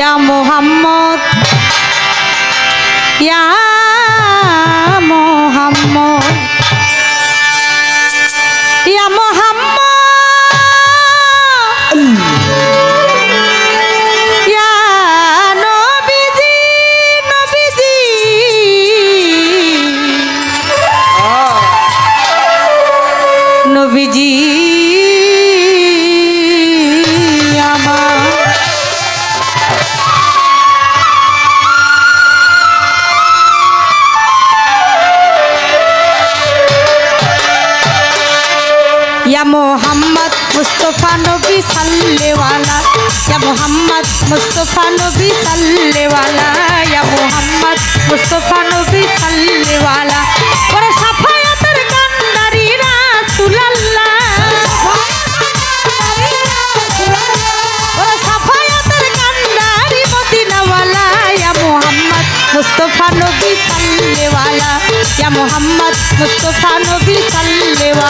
ইয়া মোহাম্মদ ইয়া মোহাম্মদ ইয়া মোহাম্মদ মুস্তফা নবী সাল্লেওয়ালা, ইয়া মোহাম্মদ মুস্তফা নবী সাল্লেওয়ালা, ইয়া মোহাম্মদ মুস্তফা নবী সাল্লেওয়ালা। ওরে সাফায়াতের কান্দারি রাসুলাল্লাহ ওরে সাফায়াতের কান্দারি মদিনাওয়ালা, ইয়া মোহাম্মদ মুস্তফা নবী সাল্লেওয়ালা, ইয়া মোহাম্মদ মুস্তফা নবী সাল্লেওয়ালা।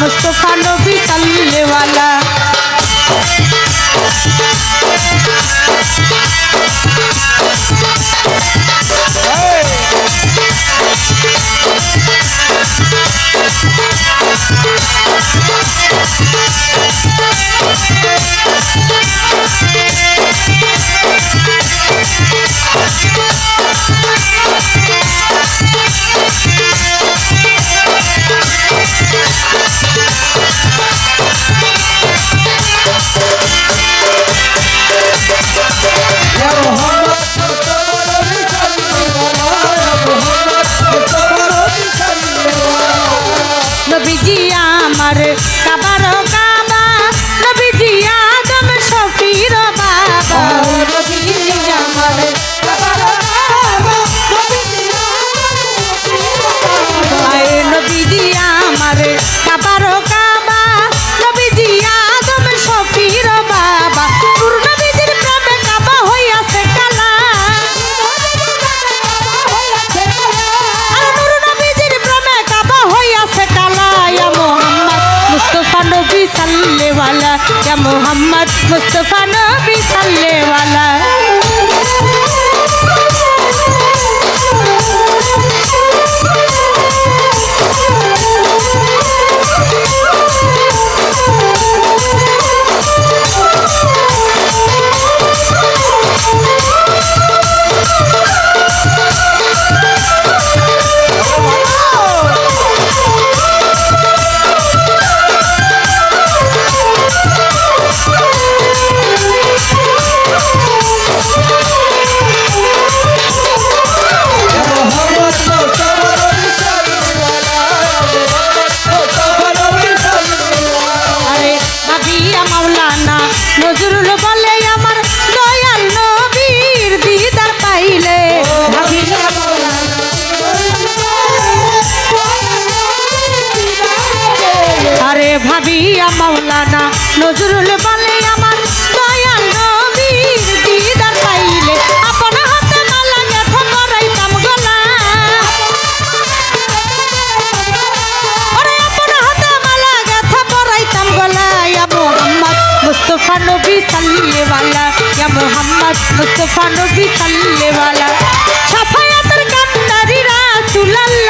मुस्तफ़ा नबी सल्लल्लाहु सल्ले वाला या मोहम्मद मुस्तफ़ा ভাবিয়া মাওলানা, নজরুল বলে আমার দয়াল নবীর দিদার পাইলে। আপন হাতে মালা গেথা করাইতাম গলা। ওরে আপন হাতে মালা গাথা পরাইতাম গলায় মোহাম্মদ মুস্তাফা নবী সাল্লিওয়ালা, ইয়া মোহাম্মদ মুস্তাফা নবী সাল্লিওয়ালা। সাফায়াতের কান্নারি রাসূলুল্লাহ